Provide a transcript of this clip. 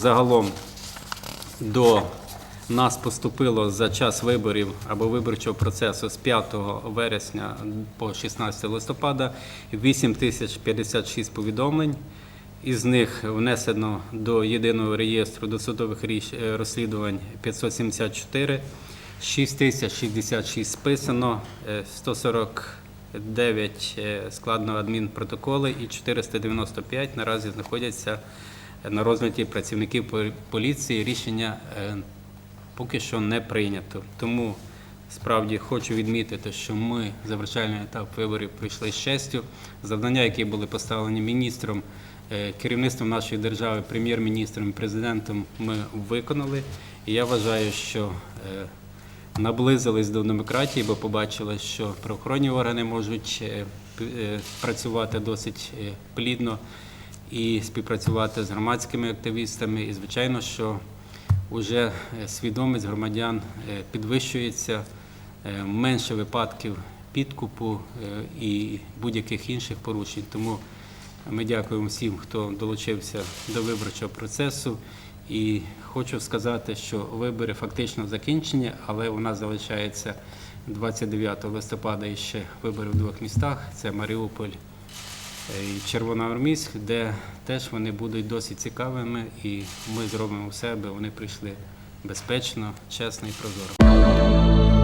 загалом до нас поступило за час виборів або виборчого процесу з 5 вересня по 16 листопада 8 тисяч 56 повідомлень. Із них внесено до єдиного реєстру досудових е, розслідувань 574, 6066 списано, е, 149 е, складно адмінпротоколи і 495 наразі знаходяться на розгляді працівників поліції. Рішення е, поки що не прийнято. Тому справді хочу відмітити, що ми завершальний етап виборів пройшли з честю. Завдання, які були поставлені міністром, е, керівництвом нашої держави, прем'єр-міністром президентом, ми виконали. І я вважаю, що е, наблизились до демократії, бо побачили, що правоохоронні органи можуть працювати досить плідно і співпрацювати з громадськими активістами. І звичайно, що вже е, свідомість громадян е, підвищується, е, менше випадків підкупу і будь-яких інших порушень. Тому ми дякуємо всім, хто долучився до виборчого процесу. І хочу сказати, що вибори фактично закінчені, але у нас залишається 29 листопада і ще вибори в двох містах: це Маріуполь Червоноармійськ, де теж вони будуть досить цікавими, і ми зробимо все, аби вони прийшли безпечно, чесно і прозоро.